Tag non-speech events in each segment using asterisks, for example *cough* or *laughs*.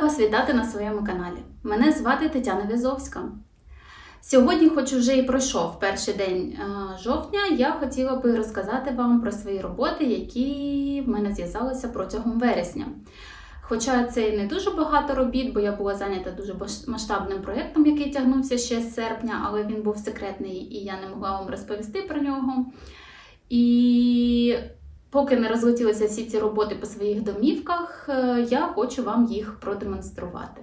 вас вітати на своєму каналі. Мене звати Тетяна Візовська. Сьогодні, хоч вже і пройшов перший день е, жовтня, я хотіла би розказати вам про свої роботи, які в мене з'явилися протягом вересня. Хоча це і не дуже багато робіт, бо я була зайнята дуже масштабним проєктом, який тягнувся ще з серпня, але він був секретний і я не могла вам розповісти про нього. І поки не розлетілися всі ці роботи по своїх домівках, е, я хочу вам їх продемонструвати.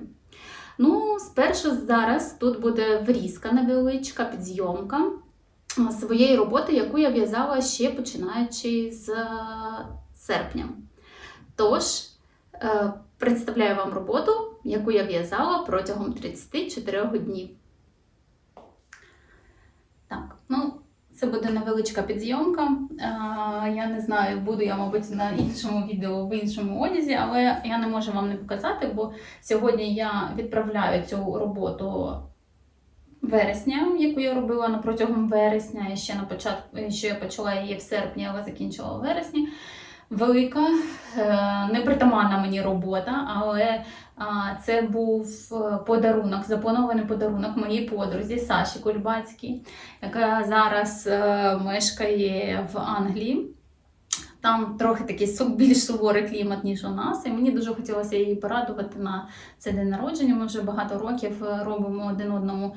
Ну, спершу зараз тут буде врізка невеличка, підзйомка е, своєї роботи, яку я в'язала ще починаючи з е, серпня. Тож, е, представляю вам роботу, яку я в'язала протягом 34 днів. Так, ну, це буде невеличка підзйомка. Е, Я не знаю, буду я, мабуть, на іншому відео в іншому одязі, але я не можу вам не показати, бо сьогодні я відправляю цю роботу вересня, яку я робила на протягом вересня. І ще на початку, що я почала її в серпні, але закінчила у вересні. Велика, е, непритаманна мені робота, але це був е, подарунок, запланований подарунок моїй подрузі Саші Кульбацькій, яка зараз е, мешкає в Англії. Там трохи такий більш суворий клімат, ніж у нас. І мені дуже хотілося її порадувати на цей день народження. Ми вже багато років е, робимо один одному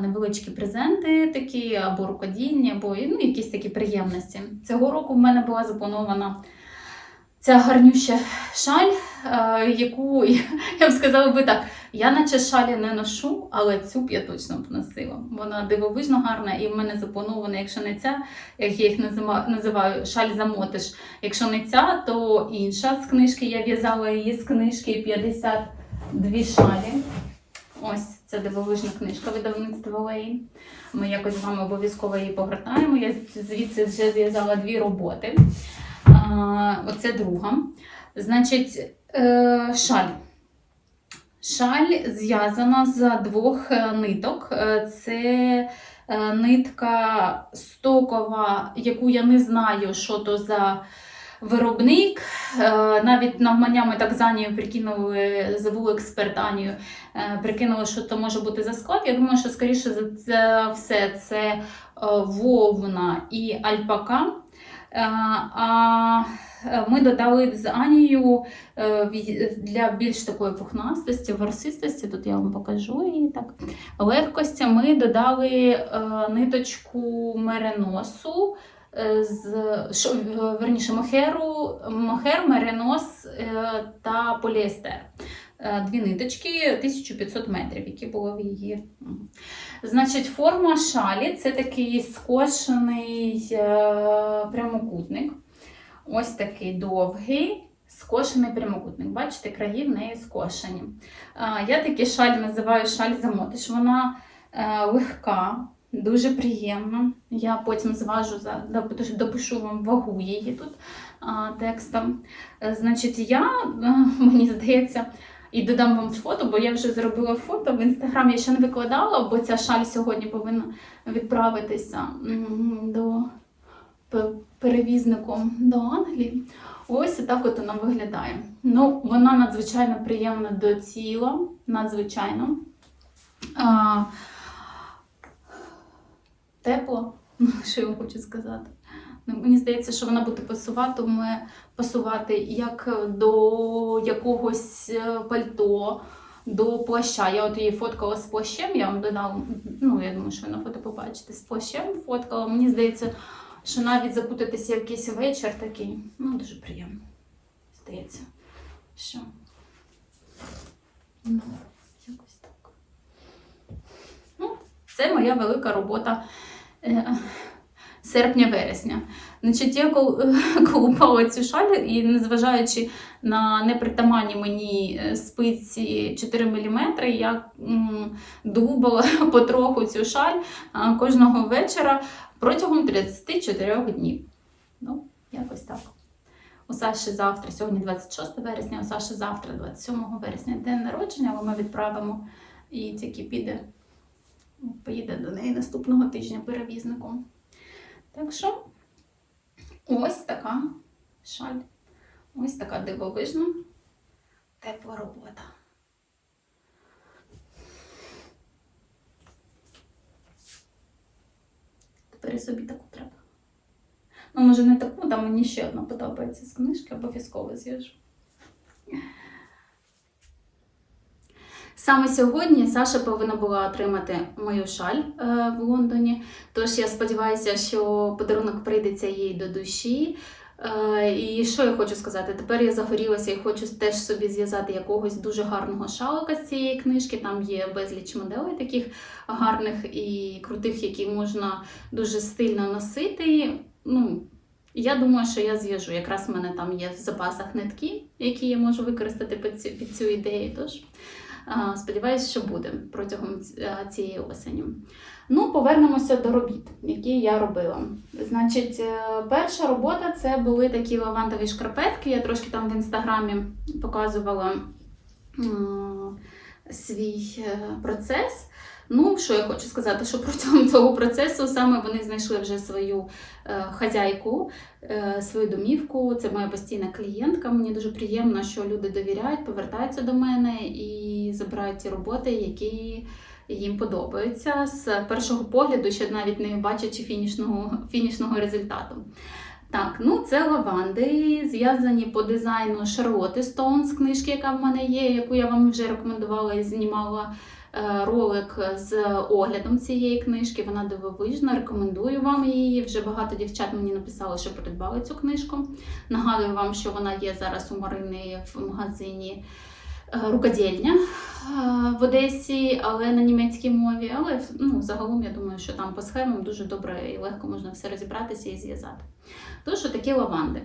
невеличкі презенти, такі або рукодільні, або ну, якісь такі приємності. Цього року в мене була запланована ця гарнюща шаль, яку я б сказала би так. Я наче шалі не ношу, але цю б я точно б носила. Вона дивовижно гарна, і в мене запланована, якщо не ця, як я їх називаю, шаль замотиш. Якщо не ця, то інша з книжки. Я в'язала її з книжки 52 шалі. Ось це дивовижна книжка видавництва Лейн. Ми якось з вами обов'язково її погортаємо. Я звідси вже зв'язала дві роботи. Оце друга. Значить, е, шаль. Шаль зв'язана з двох е, ниток. Е, Це нитка стокова, яку я не знаю, що то за виробник. Навіть навмання ми так з Анією прикинули, забули експерт Анію, прикинули, що то може бути за склад. Я думаю, що скоріше за це все це вовна і альпака. Е, А е, ми додали з Анією е, для більш такої пухнастості, ворсистості, тут я вам покажу її так. Легкості ми додали ниточку мериносу е, з верніше мохеру, мохер, меринос е, та поліестер. Е, Дві ниточки 1500 метрів, які було в її. Значить, форма шалі це такий скошений е, прямокутник. Ось такий довгий, скошений прямокутник. Бачите, краї в неї скошені. Я такі шаль називаю шаль замотиш. Вона е, легка, дуже приємна. Я потім зважу, допишу вам вагу її тут текстом. Е, Значить, я, е, мені здається, і додам вам фото, бо я вже зробила фото в інстаграм. Я ще не викладала, бо ця шаль сьогодні повинна відправитися до перевізником до Англії. Ось так от вона виглядає. Ну, вона надзвичайно приємна до тіла, надзвичайно. А, тепла, *laughs* що я вам хочу сказати. Ну, мені здається, що вона буде пасуватиме, пасувати як до якогось е, пальто, до плаща. Я от її фоткала з плащем, я вам додала, ну я думаю, що ви на фото побачите, з плащем фоткала. Мені здається, що навіть закутатися в якийсь вечір такий, ну дуже приємно. Здається, що. Ну, якось так. Ну, це моя велика робота е, серпня-вересня. Значить, я кол- *laughs* колупала цю шаль і, незважаючи на непритаманні мені е, спиці 4 мм, я дубала *laughs* потроху цю шаль кожного вечора протягом 34 днів. Ну, якось так. У Саші завтра, сьогодні 26 вересня, у Саші завтра, 27 вересня, день народження, але ми відправимо і тільки піде, поїде до неї наступного тижня перевізником. Так що ось така шаль. Ось така дивовижна тепла робота. Тепер і собі таку треба. Ну, може, не таку, там мені ще одна подобається з книжки, обов'язково з'їжджу. Саме сьогодні Саша повинна була отримати мою шаль е, в Лондоні. Тож я сподіваюся, що подарунок прийдеться їй до душі. Е, і що я хочу сказати? Тепер я загорілася і хочу теж собі зв'язати якогось дуже гарного шалика з цієї книжки. Там є безліч моделей таких гарних і крутих, які можна дуже стильно носити. Ну, я думаю, що я зв'яжу. Якраз в мене там є в запасах нитки, які я можу використати під цю, під цю ідею. Тож а, сподіваюся, що буде протягом цієї осені. Ну, повернемося до робіт, які я робила. Значить, е, перша робота це були такі лавандові шкарпетки. Я трошки там в інстаграмі показувала свій е, процес. Ну, що я хочу сказати, що протягом *laughs* цього процесу саме вони знайшли вже свою е, хазяйку, е, свою домівку. Це моя постійна клієнтка. Мені дуже приємно, що люди довіряють, повертаються до мене і забирають ті роботи, які їм подобаються з першого погляду, ще навіть не бачачи фінішного, фінішного результату. Так, ну це лаванди, зв'язані по дизайну Шарлоти Стоун з книжки, яка в мене є, яку я вам вже рекомендувала і знімала ролик з оглядом цієї книжки. Вона дивовижна, рекомендую вам її. Вже багато дівчат мені написали, що придбали цю книжку. Нагадую вам, що вона є зараз у Марини в магазині е, рукодільня е, в Одесі, але на німецькій мові. Але ну, загалом я думаю, що там по схемам дуже добре і легко можна все розібратися і зв'язати. Тож такі лаванди.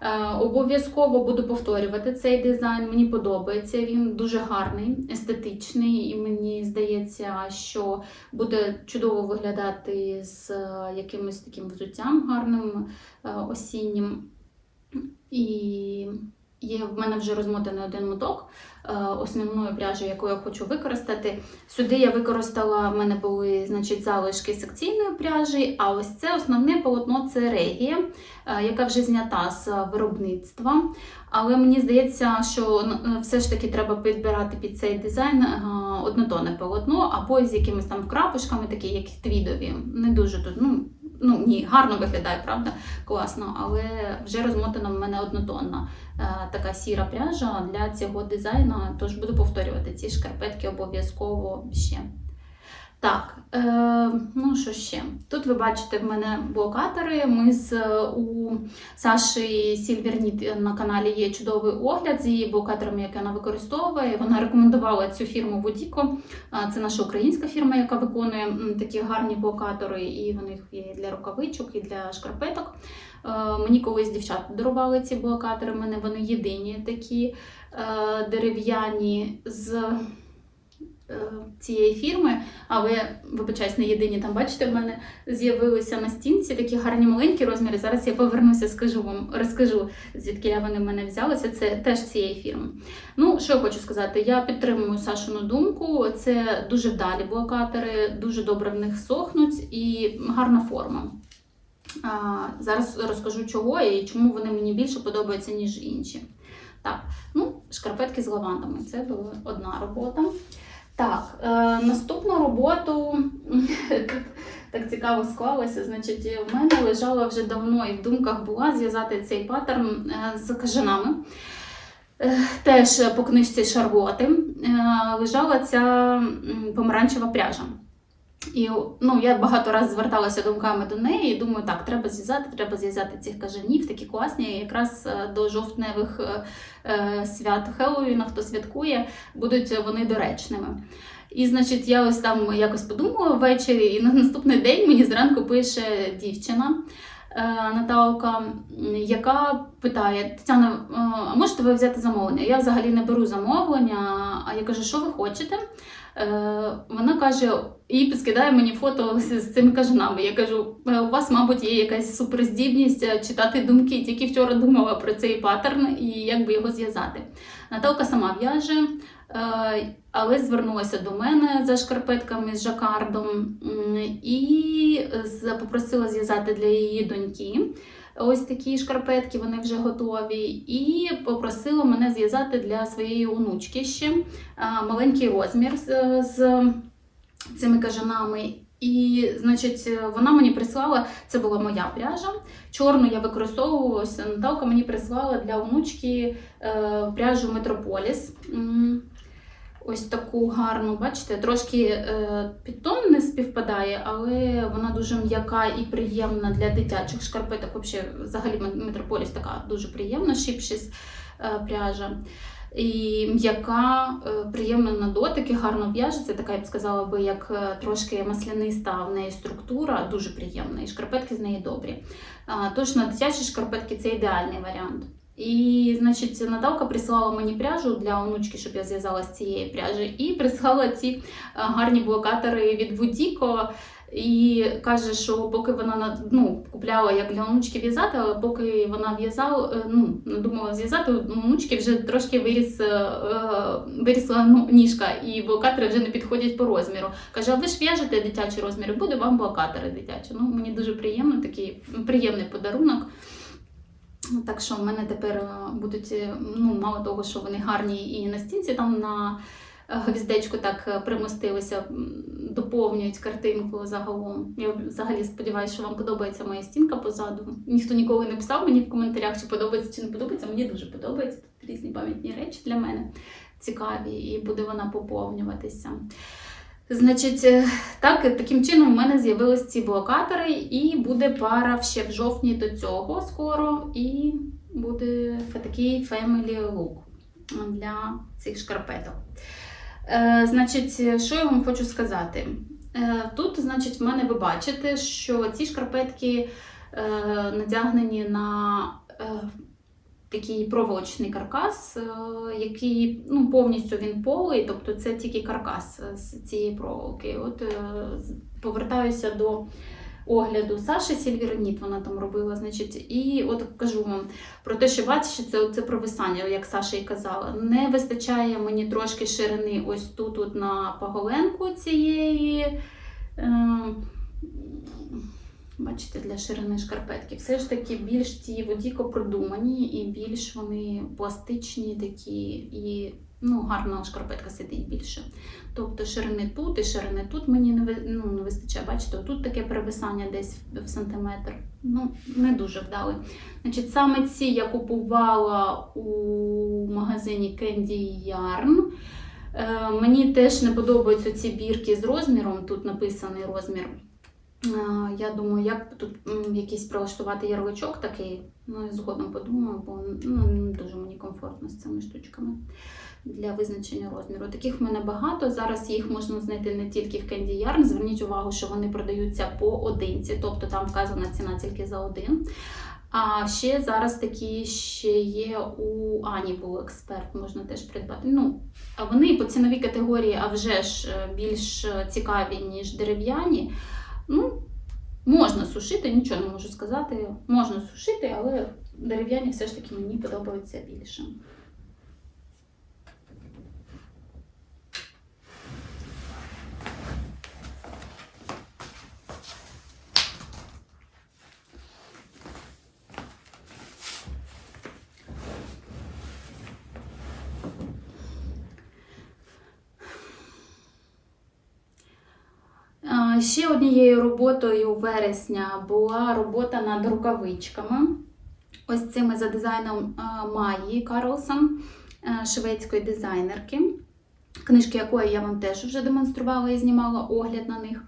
Е, обов'язково буду повторювати цей дизайн. Мені подобається. Він дуже гарний, естетичний, і мені здається, що буде чудово виглядати з е, якимось таким взуттям гарним е, осіннім. І є в мене вже розмотаний один моток е, основної пряжі, яку я хочу використати. Сюди я використала, в мене були значить, залишки секційної пряжі, а ось це основне полотно це регія, е, яка вже знята з виробництва. Але мені здається, що е, все ж таки треба підбирати під цей дизайн однотонне полотно, або з якимись там крапочками, такі як твідові. Не дуже тут, ну, ну ні, гарно виглядає, правда? Класно, але вже розмотана в мене однотонна е, така сіра пряжа для цього дизайну, тож буду повторювати ці шкарпетки обов'язково ще. Так, е, ну що ще? Тут ви бачите в мене блокатори. Ми з е, у Саші Сільверніт на каналі є чудовий огляд з її блокаторами, які вона використовує. Вона рекомендувала цю фірму Водіко. Це наша українська фірма, яка виконує такі гарні блокатори, і вони є і для рукавичок, і для шкарпеток. Е, Мені колись дівчата дарували ці блокатори. У мене вони єдині такі е, дерев'яні з е, цієї фірми, але вибачаюсь, не єдині там, бачите, в мене з'явилися на стінці такі гарні маленькі розміри. Зараз я повернуся, скажу вам, розкажу, звідки вони в мене взялися. Це теж цієї фірми. Ну, що я хочу сказати, я підтримую Сашину думку. Це дуже вдалі блокатори, дуже добре в них сохнуть і гарна форма. А, зараз розкажу чого і чому вони мені більше подобаються, ніж інші. Так, ну, шкарпетки з лавандами. Це була одна робота. Так, е, наступну роботу *laughs* так цікаво склалося. Значить, в мене лежала вже давно і в думках була зв'язати цей паттерн е, з кажанами. Е, Теж по книжці Шарлоти е, лежала ця помаранчева пряжа. І ну, я багато разів зверталася думками до неї і думаю, так, треба зв'язати, треба зв'язати цих кажанів, такі класні. Якраз е, до жовтневих е, е, свят Хеллоуіна, хто святкує, будуть вони доречними. І, значить, я ось там якось подумала ввечері, і на наступний день мені зранку пише дівчина. Наталка, яка питає: Тетяна, а можете ви взяти замовлення? Я взагалі не беру замовлення. А я кажу, що ви хочете? Е, Вона каже, і підскидає мені фото з, цими кажанами. Я кажу, «Е, у вас, мабуть, є якась суперздібність е, читати думки. Тільки вчора думала про цей паттерн і як би його зв'язати. Наталка сама в'яже, але звернулася до мене за шкарпетками з жакардом і попросила зв'язати для її доньки. Ось такі шкарпетки, вони вже готові, і попросила мене зв'язати для своєї онучки ще маленький розмір з, цими кажанами. І, значить, вона мені прислала, це була моя пряжа. Чорну я використовувала, ось Наталка мені прислала для онучки е, пряжу Метрополіс. Ось таку гарну, бачите, трошки е, підтон не співпадає, але вона дуже м'яка і приємна для дитячих шкарпеток. Взагалі, Метрополіс така дуже приємна, шипшіс е, пряжа. І м'яка, е, приємна на дотики, гарно в'яжеться. Така, я б сказала би, як трошки масляниста в неї структура, дуже приємна, і шкарпетки з неї добрі. Тож на дитячі шкарпетки це ідеальний варіант. І, значить, Наталка прислала мені пряжу для онучки, щоб я зв'язала з цієї пряжі, і прислала ці гарні блокатори від Вудіко. І каже, що поки вона на- ну, купляла як для онучки в'язати, але поки вона в'язала, е, ну, надумала зв'язати, у онучки вже трошки виріс, е, е, вирісла ну, ніжка, і блокатори вже не підходять по розміру. Каже, а ви ж в'яжете дитячі розміри, буде вам блокатори дитячі. Ну, мені дуже приємно, такий приємний подарунок. Так що в мене тепер е, будуть, е, ну, мало того, що вони гарні і на стінці там на е, гвіздечку так примостилися, доповнюють картинку загалом. Я взагалі сподіваюся, що вам подобається моя стінка позаду. Ніхто ніколи не писав мені в коментарях, чи подобається чи не подобається. Мені дуже подобається. Тут різні пам'ятні речі для мене цікаві, і буде вона поповнюватися. Значить, е, так, таким чином в мене з'явились ці блокатори, і буде пара ще в жовтні до цього скоро, і буде такий family look для цих шкарпеток. Е, значить, що я вам хочу сказати? Е, тут, значить, в мене ви бачите, що ці шкарпетки е, надягнені на е, такий проволочний каркас, е, який ну, повністю він полий, тобто це тільки каркас е, з цієї проволоки. От е, повертаюся до огляду Саші Сільвірніт, вона там робила, значить, і от кажу вам про те, що бачите, це, це провисання, як Саша і казала. Не вистачає мені трошки ширини ось тут, от на поголенку цієї. Бачите, для ширини шкарпетки. Все ж таки більш ті водіко продумані і більш вони пластичні такі, і ну, гарна шкарпетка сидить більше. Тобто ширини тут і ширини тут мені не, ну, не вистачає. Бачите, тут таке перевисання десь в, сантиметр. Ну, не дуже вдалий. Значить, саме ці я купувала у магазині Candy Yarn. Е, мені теж не подобаються ці бірки з розміром. Тут написаний розмір. Я думаю, як тут якийсь прилаштувати ярличок такий. Ну, згодом подумаю, бо ну, не дуже мені комфортно з цими штучками для визначення розміру. Таких в мене багато. Зараз їх можна знайти не тільки в Candy Yarn. Зверніть увагу, що вони продаються по одинці, тобто там вказана ціна тільки за один. А ще зараз такі ще є у Ані був експерт, можна теж придбати. Ну, вони по ціновій категорії, а вже ж е, більш е, цікаві, ніж дерев'яні. Ну, можна сушити, нічого не можу сказати. Можна сушити, але дерев'яні все ж таки мені подобаються більше. А, Ще однією роботою вересня була робота над рукавичками. Ось цими за дизайном Майї Карлсон, е, шведської дизайнерки, книжки якої я вам теж вже демонструвала і знімала огляд на них.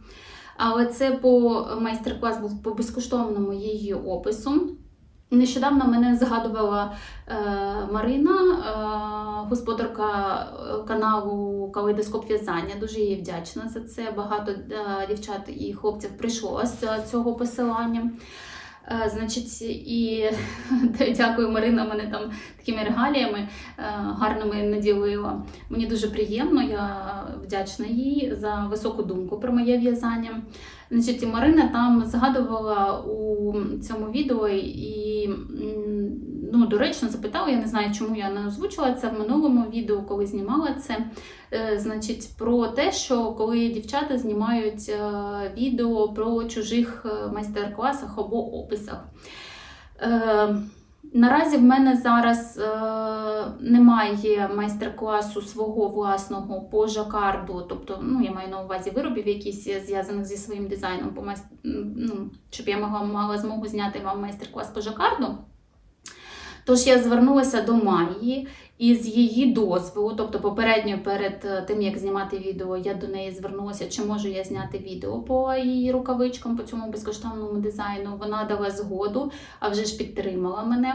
Але це по майстер-клас був по безкоштовному її опису. Нещодавно мене згадувала е, Марина, е, господарка е, каналу Калейдоскоп в'язання. Дуже їй вдячна за це. Багато е, дівчат і хлопців прийшло з цього посилання. Е, значить, і *laughs* дякую, Марина мене там такими регаліями е, гарними наділила. Мені дуже приємно, я вдячна їй за високу думку про моє в'язання. Значить, і Марина там згадувала у цьому відео і ну, доречно запитала, я не знаю, чому я не озвучила це в минулому відео, коли знімала це. Е, Значить, про те, що коли дівчата знімають е, відео про чужих е, майстер-класах або описах. Наразі в мене зараз е, немає майстер-класу свого власного по жакарду, тобто ну, я маю на увазі виробів, якісь зв'язаних зі своїм дизайном, по майст... ну, щоб я могла, мала змогу зняти вам майстер-клас по жакарду. Тож я звернулася до Майї і з її дозволу, тобто попередньо перед е, тим, як знімати відео, я до неї звернулася, чи можу я зняти відео по її рукавичкам, по цьому безкоштовному дизайну. Вона дала згоду, а вже ж підтримала мене.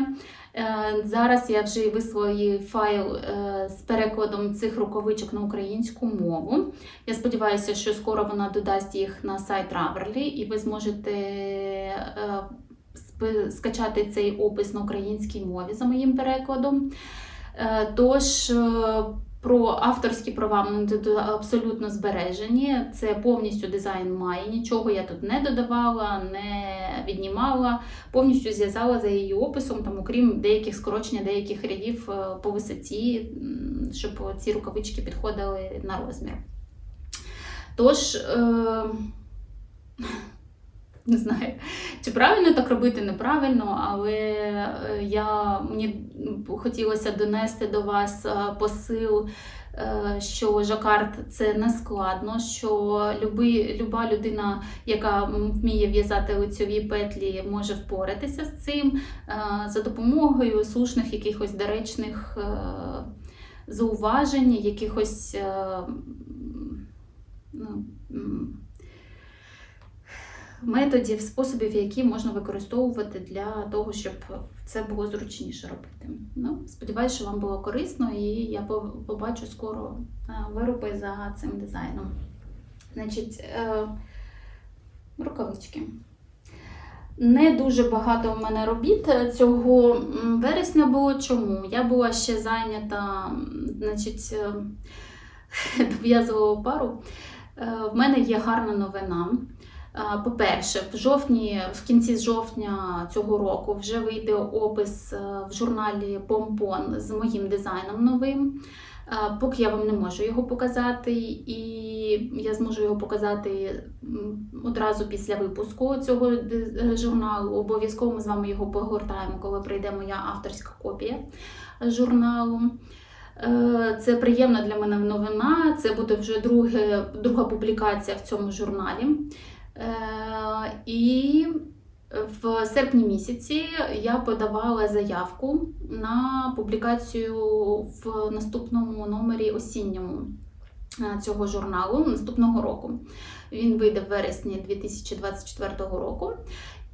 Е, Зараз я вже вислала їй файл е, з перекладом цих рукавичок на українську мову. Я сподіваюся, що скоро вона додасть їх на сайт Ravelry, і ви зможете скачати цей опис на українській мові за моїм перекладом. Е, Тож е, про авторські права вони абсолютно збережені. Це повністю дизайн має. Нічого я тут не додавала, не віднімала. Повністю зв'язала за її описом, там, окрім деяких скорочення, деяких рядів е, по висоті, щоб ці рукавички підходили на розмір. Тож. Е... Не знаю, чи правильно так робити, неправильно, але е, я, мені хотілося донести до вас е, посил, е, що жакард це не складно, що люби, люба людина, яка вміє в'язати лицьові петлі, може впоратися з цим за допомогою слушних якихось доречних зауважень, якихось. ну, методів, способів, які можна використовувати для того, щоб це було зручніше робити. Ну, сподіваюся, що вам було корисно, і я побачу скоро е, вироби за цим дизайном. Значить, е, рукавички. Не дуже багато в мене робіт цього вересня було. Чому? Я була ще зайнята, значить, е, *laughs* дов'язувала пару. Е, В мене є гарна новина. Е, По-перше, в жовтні, в кінці жовтня цього року вже вийде опис е, в журналі Помпон з моїм дизайном новим. Е, Поки я вам не можу його показати, і я зможу його показати одразу після випуску цього журналу. Обов'язково ми з вами його погортаємо, коли прийде моя авторська копія журналу. Це приємна для мене новина. Це буде вже друге, друга публікація в цьому журналі. Е, І в серпні місяці я подавала заявку на публікацію в наступному номері осінньому е, цього журналу наступного року. Він вийде в вересні 2024 року.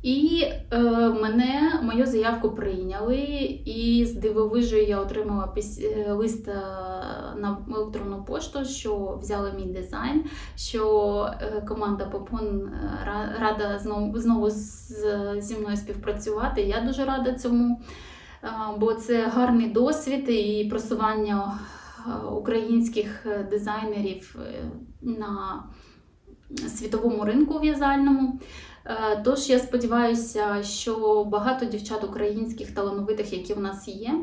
І е, мене мою заявку прийняли, і з дивовижею я отримала піс... е, лист е, на електронну пошту, що взяли мій дизайн, що е, команда Попон е, рада знову, знову з, зі мною співпрацювати. Я дуже рада цьому, е, бо це гарний досвід і просування українських дизайнерів на світовому ринку в'язальному. Е, Тож я сподіваюся, що багато дівчат українських талановитих, які в нас є,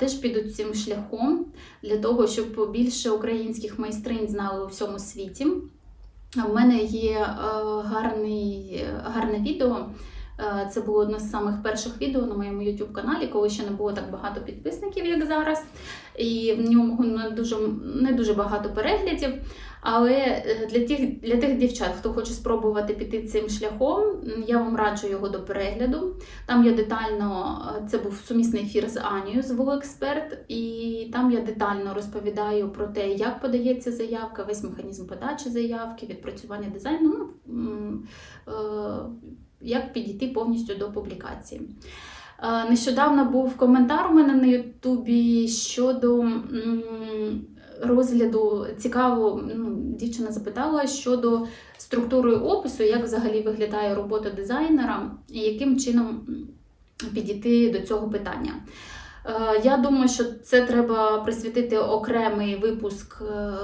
теж підуть цим шляхом для того, щоб більше українських майстринь знали у всьому світі. У мене є е, гарний, гарне відео. Е, Це було одне з самих перших відео на моєму YouTube каналі, коли ще не було так багато підписників, як зараз. І в ньому не дуже, не дуже багато переглядів. Але е, для тих, для тих дівчат, хто хоче спробувати піти цим шляхом, я вам раджу його до перегляду. Там я детально, е, це був сумісний ефір з Анією з Волексперт, і там я детально розповідаю про те, як подається заявка, весь механізм подачі заявки, відпрацювання дизайну, ну, як підійти повністю до публікації. Е, Нещодавно був коментар у мене на Ютубі щодо розгляду цікаво, ну, дівчина запитала щодо структури опису, як взагалі виглядає робота дизайнера і яким чином підійти до цього питання. Е, Я думаю, що це треба присвятити окремий випуск е,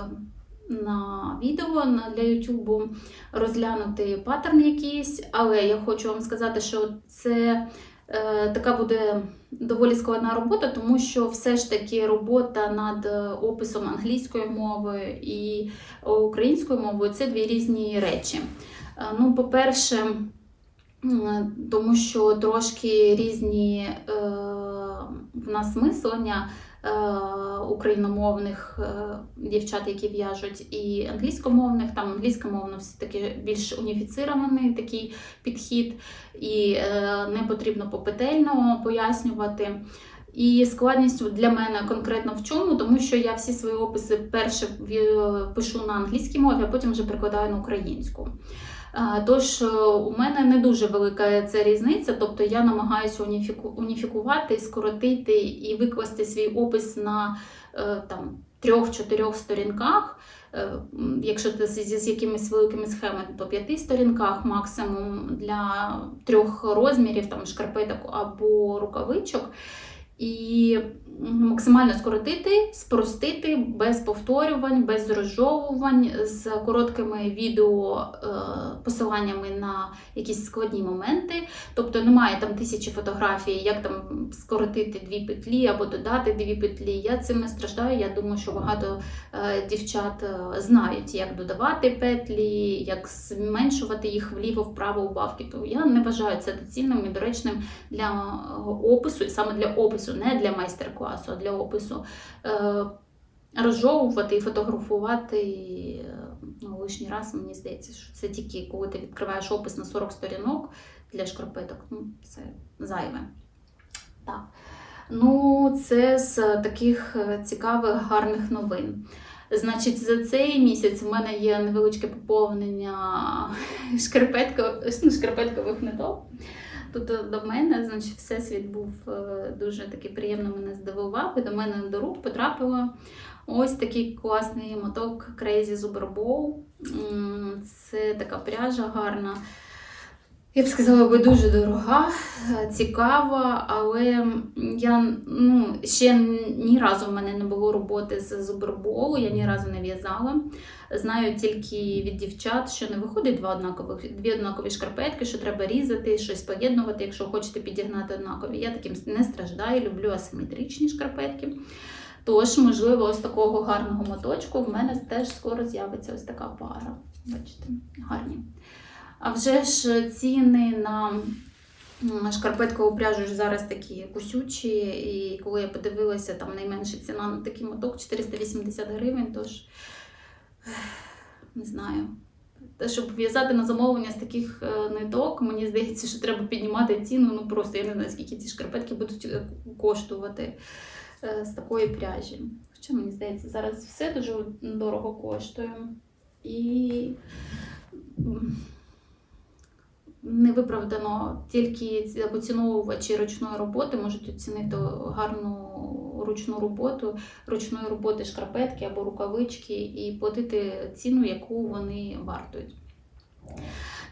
на відео для YouTube, розглянути паттерн якийсь, але я хочу вам сказати, що це е, така буде доволі складна робота, тому що все ж таки робота над е, описом англійської мови і українською мовою це дві різні речі. Е, Ну, по-перше, тому що трошки різні в нас мислення україномовних е, дівчат, які в'яжуть, і англійськомовних. Там англійськомовно все-таки більш уніфіцирований такий підхід, і е, не потрібно попетельно пояснювати. І складність для мене конкретно в чому, тому що я всі свої описи перше пишу на англійській мові, а потім вже перекладаю на українську. Тож е, у мене не дуже велика ця різниця, тобто я намагаюся уніфікувати, скоротити і викласти свій опис на е, там трьох-чотирьох сторінках. Е, Якщо це з, якимись великими схемами, то п'яти сторінках максимум для трьох розмірів, там шкарпеток або рукавичок. І максимально скоротити, спростити без повторювань, без розжовувань, з короткими відео е, посиланнями на якісь складні моменти. Тобто немає там тисячі фотографій, як там скоротити дві петлі або додати дві петлі. Я цим не страждаю. Я думаю, що багато е, дівчат е, знають, як додавати петлі, як зменшувати їх вліво-вправо у бавки. То я не вважаю це доцільним і доречним для опису, і саме для опису, не для майстер-класу, а для опису. Е, Розжовувати і фотографувати е, ну, лишній раз, мені здається, що це тільки коли ти відкриваєш опис на 40 сторінок для шкарпеток, ну, це зайве. Так. Ну, це з таких е, цікавих, гарних новин. Значить, за цей місяць в мене є невеличке поповнення ну, шкарпеткових ниток. Тут е, до мене, значить, всесвіт був е, дуже такий приємно мене здивував. І до мене до рук потрапило ось такий класний моток Crazy Zuber Bow. Це така пряжа гарна. Я б сказала би дуже дорога, цікава, але я ну, ще ні разу в мене не було роботи з зуберболу, я ні разу не в'язала. Знаю тільки від дівчат, що не виходить два однакових, дві однакові шкарпетки, що треба різати, щось поєднувати, якщо хочете підігнати однакові. Я таким не страждаю, люблю асиметричні шкарпетки. Тож, можливо, ось такого гарного моточку в мене теж скоро з'явиться ось така пара. Бачите, гарні. А вже ж ціни на шкарпеткову пряжу ж зараз такі кусючі, і коли я подивилася, там найменша ціна на такий моток 480 гривень, тож не знаю. Щоб в'язати на замовлення з таких е, ниток, мені здається, що треба піднімати ціну. Ну просто я не знаю, скільки ці шкарпетки будуть е, коштувати е, з такої пряжі. Хоча мені здається, зараз все дуже дорого коштує. І невиправдано тільки ці поціновувачі ручної роботи можуть оцінити гарну ручну роботу, ручної роботи шкарпетки або рукавички і платити ціну, яку вони вартують.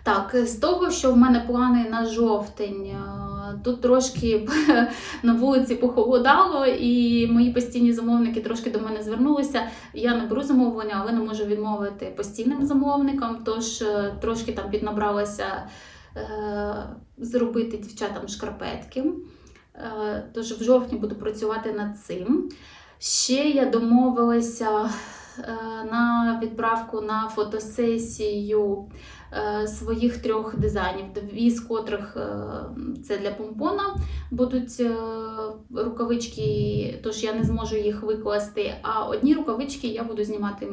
Так, з того, що в мене плани на жовтень, е, тут трошки *laughs* на вулиці похолодало, і мої постійні замовники трошки до мене звернулися. Я не беру замовлення, але не можу відмовити постійним замовникам, тож е, трошки там піднабралася зробити дівчатам шкарпетки. Е, Тож в жовтні буду працювати над цим. Ще я домовилася е, на відправку на фотосесію е, своїх трьох дизайнів, дві з котрих е, це для помпона будуть е, рукавички, тож я не зможу їх викласти. А одні рукавички я буду знімати,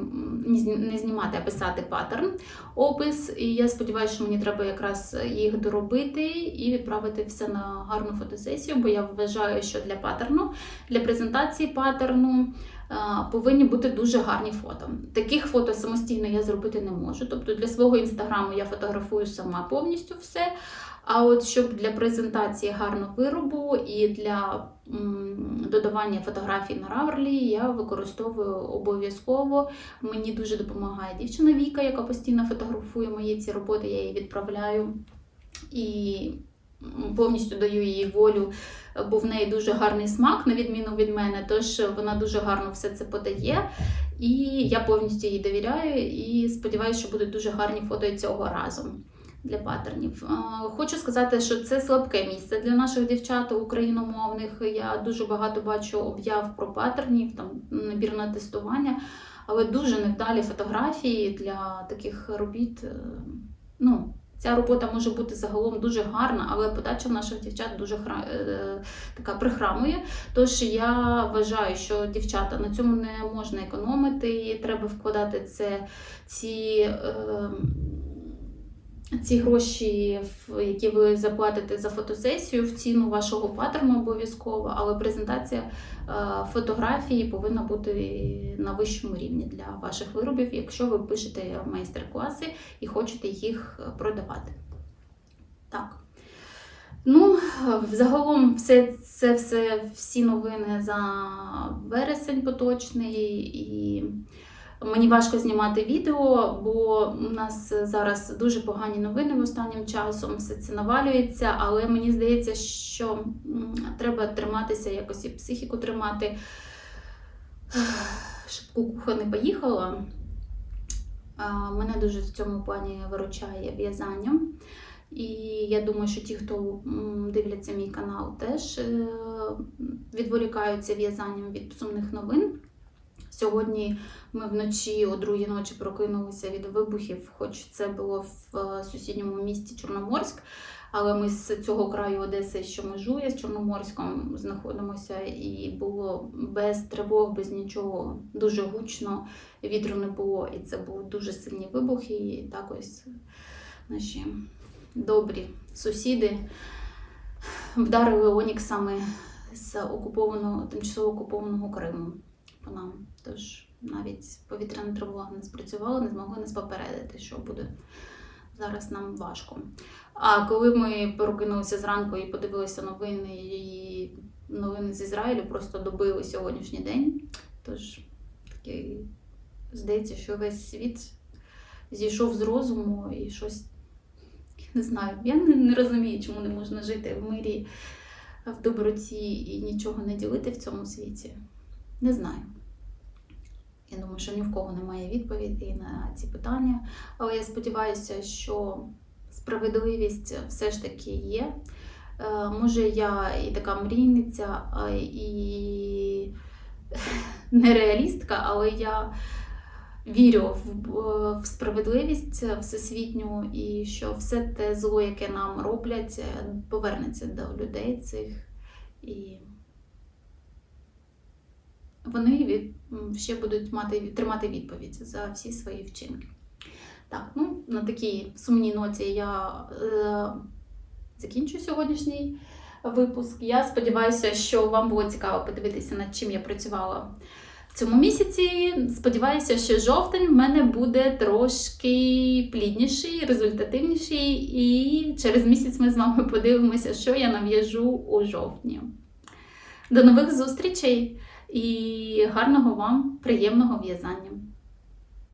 не знімати, а писати паттерн, опис. І я сподіваюся, що мені треба якраз їх доробити і відправити все на гарну фотосесію, бо я вважаю, що для паттерну, для презентації паттерну. Е, Повинні бути дуже гарні фото. Таких фото самостійно я зробити не можу. Тобто для свого інстаграму я фотографую сама повністю все. А от щоб для презентації гарного виробу і для додавання фотографій на Раверлі я використовую обов'язково. Мені дуже допомагає дівчина Віка, яка постійно фотографує мої ці роботи, я їй відправляю і повністю даю їй волю, бо в неї дуже гарний смак, на відміну від мене. Тож вона дуже гарно все це подає. І я повністю їй довіряю і сподіваюся, що будуть дуже гарні фото цього разу для паттернів. Е, Хочу сказати, що це слабке місце для наших дівчат україномовних. Я дуже багато бачу об'яв про паттернів, там набір на тестування, але дуже невдалі фотографії для таких робіт. е, Ну, Ця робота може бути загалом дуже гарна, але подача в наших дівчат дуже хра... е, така прихрамує. Тож я вважаю, що дівчата на цьому не можна економити, і треба вкладати це ці. Е, ці гроші, які ви заплатите за фотосесію, в ціну вашого паттерну обов'язково, але презентація е, фотографії повинна бути на вищому рівні для ваших виробів, якщо ви пишете майстер-класи і хочете їх продавати. Так. Ну, взагалом, все, це все, всі новини за вересень поточний і. Мені важко знімати відео, бо у нас зараз дуже погані новини останнім часом, все це навалюється, але мені здається, що треба триматися, якось і психіку тримати, *sighs* щоб кукуха не поїхала. Мене дуже в цьому плані виручає в'язання. І я думаю, що ті, хто дивляться мій канал, теж е, відволікаються в'язанням від сумних новин. Сьогодні ми вночі о другій ночі прокинулися від вибухів, хоч це було в е, сусідньому місті Чорноморськ. Але ми з цього краю Одеси, що межує з Чорноморськом, знаходимося, і було без тривог, без нічого, дуже гучно, вітру не було. І це був дуже сильний вибух. І так ось наші добрі сусіди вдарили оніксами з окупованого, тимчасово окупованого Криму по нам. Тож навіть повітряна тривога не спрацювала, не змогли нас попередити, що буде зараз нам важко. А коли ми прокинулися зранку і подивилися новини, і новини з Ізраїлю просто добили сьогоднішній день. Тож такий здається, що весь світ зійшов з розуму і щось не знаю. Я не, не розумію, чому не можна жити в мирі, в доброті і нічого не ділити в цьому світі. Не знаю. Я думаю, що ні в кого немає відповіді на ці питання. Але я сподіваюся, що справедливість все ж таки є. Е, Може, я і така мрійниця, і *laughs* нереалістка, але я вірю в, в справедливість всесвітню і що все те зло, яке нам роблять, е, повернеться до людей цих. І вони від, ще будуть мати, тримати відповідь за всі свої вчинки. Так, ну на такій сумній ноті я е, закінчу сьогоднішній випуск. Я сподіваюся, що вам було цікаво подивитися, над чим я працювала в цьому місяці. Сподіваюся, що жовтень в мене буде трошки плідніший, результативніший, і через місяць ми з вами подивимося, що я нав'яжу у жовтні. До нових зустрічей і гарного вам приємного в'язання!